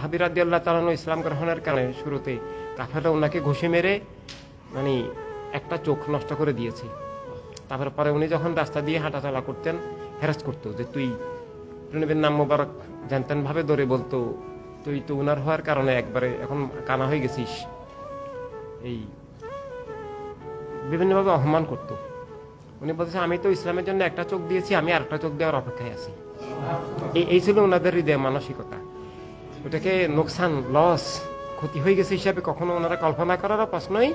হাবিরাদি আল্লাহ ইসলাম গ্রহণের কারণে শুরুতে কাফেররা ওনাকে ঘষে মেরে মানে একটা চোখ নষ্ট করে দিয়েছে। তারপর পরে উনি যখন রাস্তা দিয়ে হাঁটাচলা করতেন হ্যারাস করতো যে, তুই প্রণবের নাম মোবারক জানতেন ভাবে ধরে বলতো, তুই তো উনার হওয়ার কারণে একবারে এখন কানা হয়ে গেছিস। এই বিভিন্নভাবে অপমান করতো। উনি বলতেছে, আমি তো ইসলামের জন্য একটা চোখ দিয়েছি, আমি আরেকটা চোখ দেওয়ার অপেক্ষায় আছি। এই ছিল ওনাদের হৃদয় মানসিকতা। ওটাকে নোকসান লস ক্ষতি হয়ে গেছে হিসাবে কখনো ওনারা কল্পনা করারও প্রশ্নই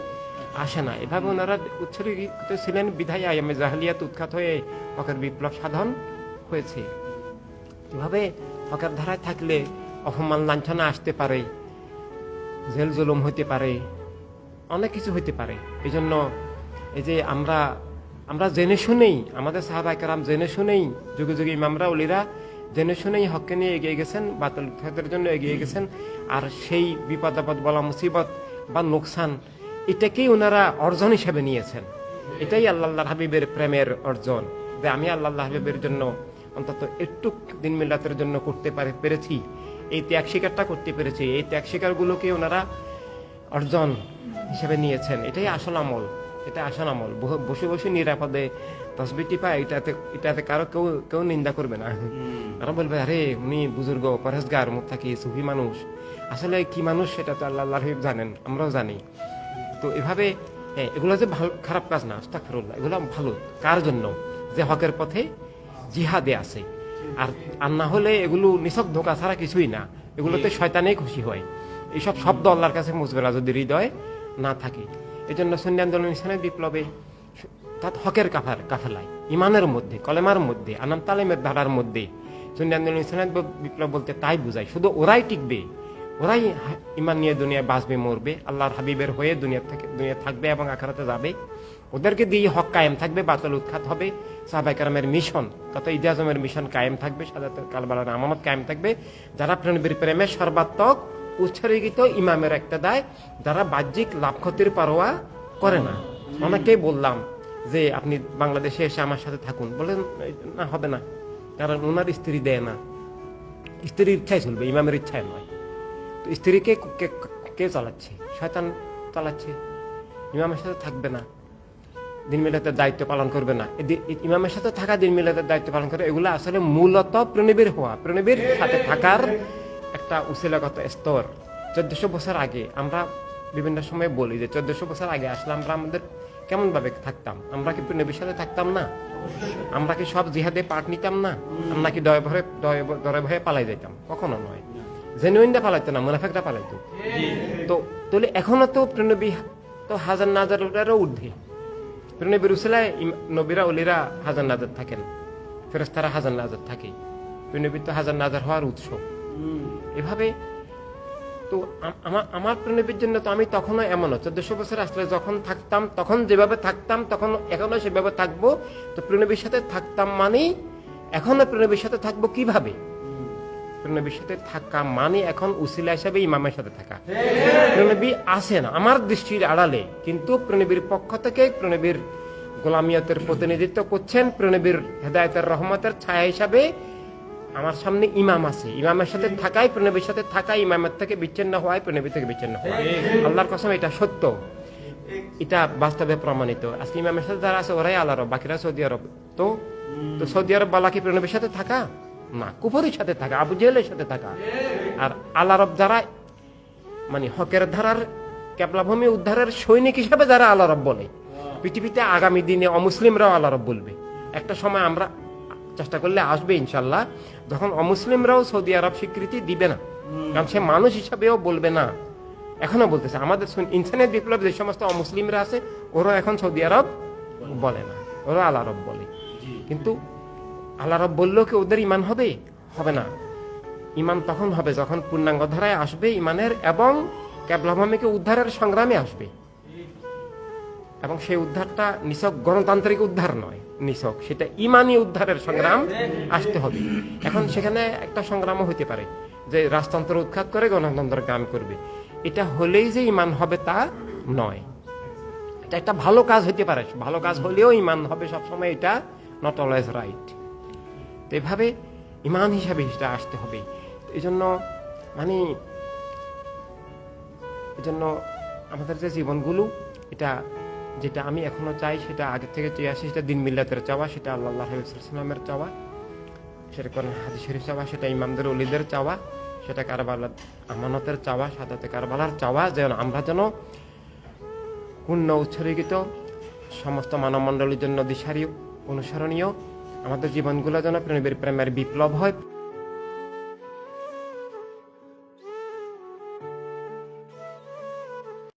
আসে না। এভাবে ওনারা উৎসর্গিত ছিলেন বিধায় আয়ামে জাহালিয়াত উৎখাত হয়ে হকের বিপ্লব সাধন হয়েছে। এভাবে হকের ধারায় থাকলে অপমান, লাঞ্ছনা আসতে পারে, জেল জুলুম হইতে পারে, অনেক কিছু হইতে পারে। এই জন্য এই যে আমরা আমরা জেনে শুনেই, আমাদের সাহাবাইকার জেনে শুনেই, যুগে যুগে ইমামরা অলিরা জেনে শুনেই হককে নিয়ে এগিয়ে গেছেন, বাতিল উৎখাতের জন্য এগিয়ে গেছেন। আর সেই বিপদ আপদ বলা মুসিবত বা নোকসান, এটাকেই ওনারা অর্জন হিসেবে নিয়েছেন। এটাই আল্লাহ হাবিবের প্রেমের অর্জন। যে আমি আল্লাহ হাবিবের জন্য অন্তত একটু দিন মিলাতের জন্য করতে পারে পেরেছি, এই ত্যাগ স্বীকারটা করতে পেরেছি। এই ত্যাগ স্বীকারগুলোকে ওনারা অর্জন হিসেবে নিয়েছেন। এটাই আসল আমল। এটা আসল আমল। বসে বসে নিরাপদে তসবিটি পায় এটাতে এটাতে কারও কেউ কেউ নিন্দা করবে না। তারা বলবে আরে উনি বুজুর্গ পরেশগার মুখ থাকি সুফি মানুষ। আসলে কি মানুষ সেটা তো আল্লাহ আল্লাহ জানেন আমরাও জানি। তো এভাবে হ্যাঁ, এগুলো যে ভালো খারাপ কাজ না আস্তাকফিরুল্লাহ এগুলো ভালো। কার জন্য? যে হকের পথে জিহাদে আছে। আর আর না হলে এগুলো নিছক ধোকা ছাড়া কিছুই না। এগুলোতে শয়তানেই খুশি হয়। এইসব শব্দ আল্লাহর কাছে মুসবে না যদি হৃদয় না থাকে। এই জন্য সন্ধ্যা আন্দোলন ইসলামের বিপ্লবে তাত হকের কাফার কাফেলায় ইমানের মধ্যে, কলেমার মধ্যে, আনাম তালেমের ধারার মধ্যে। বিপ্লব বলতে তাই বোঝায়। শুধু ওরাই টিকবে, ওরাই ইমান নিয়ে দুনিয়ায় বাঁচবে, মরবে, আল্লাহর হাবিবের হয়ে দুনিয়া থেকে, দুনিয়া থাকবে এবং আখারাতে যাবে। ওদেরকে দিয়ে হক কায়েম থাকবে, বাতল উৎখাত হবে। সাহাবাইকারামের মিশন কত ইজাজমের মিশন কায়েম থাকবে, সাদাতের কালবালার আমানত কায়েম থাকবে। যারা প্রেমবীর প্রেমে সর্বাত্মক উৎসর্গিত ইমামের একটা দায়, যারা বাহ্যিক লাভ ক্ষতির পারোয়া করে না। অনেকেই বললাম যে আপনি বাংলাদেশে এসে আমার সাথে থাকুন। বলেন না, হবে না। কারণ ওনার স্ত্রী দেয় না। স্ত্রীর ইচ্ছাই চলবে, ইমামের ইচ্ছায় নয়। তো স্ত্রীকে কে চালাচ্ছে? শয়তান চালাচ্ছে। ইমামের সাথে থাকবে না। দিন মিলাতের দায়িত্ব পালন করবে না। ইমামের সাথে থাকা, দিন মিলাতের দায়িত্ব পালন করে, এগুলো আসলে মূলত প্রণবীর হওয়া। প্রণবীর সাথে থাকার একটা উশিলাগত স্তর। চোদ্দশো বছর আগে আমরা বিভিন্ন সময় বলি যে, চোদ্দশো বছর আগে আসলে আমরা আমাদের কেমন ভাবে থাকতাম? আমরা কি প্রণবীর সাথে থাকতাম না? আমরা কি সব জিহাদে পার্ট নিতাম না? আমরা কি দয় ভয়ে দয় ভয়ে পালাই যেতাম কখনো নয়। জেনুইনটা পালাইতো না মুনাফেকটা পালাইতো। তো তাহলে এখনও তো প্রণবী তো হাজার নাজারেরও ঊর্ধ্বে। প্রণবীর উসিলায় নবীরা অলিরা হাজার নাজার থাকেন। ফেরেস্তারা হাজার নাজার থাকে। প্রণবী তো হাজার নাজার হওয়ার উৎস। এভাবে তো আমার আমার প্রণবীর জন্য তো আমি তখনও এমনও। চোদ্দশো বছর আসলে যখন থাকতাম, তখন যেভাবে থাকতাম, তখন এখনও সেভাবে থাকব। তো প্রণবীর সাথে থাকতাম মানেই এখনও প্রণবীর সাথে থাকব কীভাবে? প্রণবীর সাথে থাকা মানে এখন উসিলা হিসাবে ইমামের সাথে থাকা। প্রণবী আসে না, আমার দৃষ্টির আড়ালে। কিন্তু প্রণবীর পক্ষ থেকে প্রণবীর গোলামিয়তের প্রতিনিধিত্ব করছেন প্রণবীর হেদায়তের রহমতের ছায়া হিসাবে আমার সামনে ইমাম আছে। ইমামের সাথে থাকাই প্রণবীর সাথে থাকা ইমামের থেকে বিচ্ছিন্ন হওয়ায় প্রণবী থেকে বিচ্ছিন্ন হওয়া। আল্লাহর কসম, এটা সত্য। এটা বাস্তবে প্রমাণিত। আজকে ইমামের সাথে যারা আছে, ওরাই আল্লাহ আরব বাকিরা সৌদি আরব। তো? তো সৌদি আরব বালা কি প্রণবীর সাথে থাকা? না, কুফরির সাথে থাকা, আবু জেহেলের সাথে থাকা। আর আল্লাহ আরব যারা মানে হকের ধারার, কেবলাভূমি উদ্ধারের সৈনিক হিসাবে যারা আল্লাহ রব বলে, পৃথিবীতে আগামী দিনে অমুসলিমরাও আল্লাহ রব বলবে। একটা সময় আমরা চেষ্টা করলে আসবে ইনশাল্লাহ। যখন অমুসলিমরাও সৌদি আরব স্বীকৃতি দিবে না কারণ সে মানুষ হিসাবেও বলবে না। এখনও বলতেছে আমাদের ইনসানের বিপ্লব যে সমস্ত অমুসলিমরা আছে ওরা এখন সৌদি আরব বলে না ওরা আল্লাহ রব বলে। কিন্তু আল্লাহ রব বললেও কি ওদের ইমান হবে? হবে না। ইমান তখন হবে যখন পূর্ণাঙ্গ ধারায় আসবে ইমানের এবং ক্যাবলাভূমিকে উদ্ধারের সংগ্রামে আসবে। এবং সেই উদ্ধারটা নিছক গণতান্ত্রিক উদ্ধার নয়। নিছক। সেটা ইমানি উদ্ধারের সংগ্রাম আসতে হবে। এখন সেখানে একটা সংগ্রামও হতে পারে, যে রাজতন্ত্র উৎখাত করে গণতন্ত্র কাম করবে। এটা হলেই যে ইমান হবে তা নয়। এটা একটা ভালো কাজ হতে পারে। ভালো কাজ হলেও ইমান হবে সবসময়, এটা নট অলওয়েজ রাইট তো এভাবে ইমান হিসাবে সেটা আসতে হবে। এই জন্য মানে এই জন্য আমাদের যে জীবনগুলো, এটা যেটা আমি এখনও চাই, সেটা আগে থেকে চেয়ে আসি, সেটা দিন মিল্লাতের চাওয়া, সেটা আল্লাহ হাবিবামের চাওয়া, সেটা কোন শরীফ চাওয়া, সেটা ইমামদের অলিদের চাওয়া, সেটা কারবালার আমানতের চাওয়া, সাদাতে কারবালার চাওয়া, যেন আমরা যেন পূর্ণ উৎসর্গিত সমস্ত মানবমণ্ডলীর জন্য দিশারি অনুসরণীয়, আমাদের জীবনগুলো যেন প্রেমের প্রেমের বিপ্লব হয়।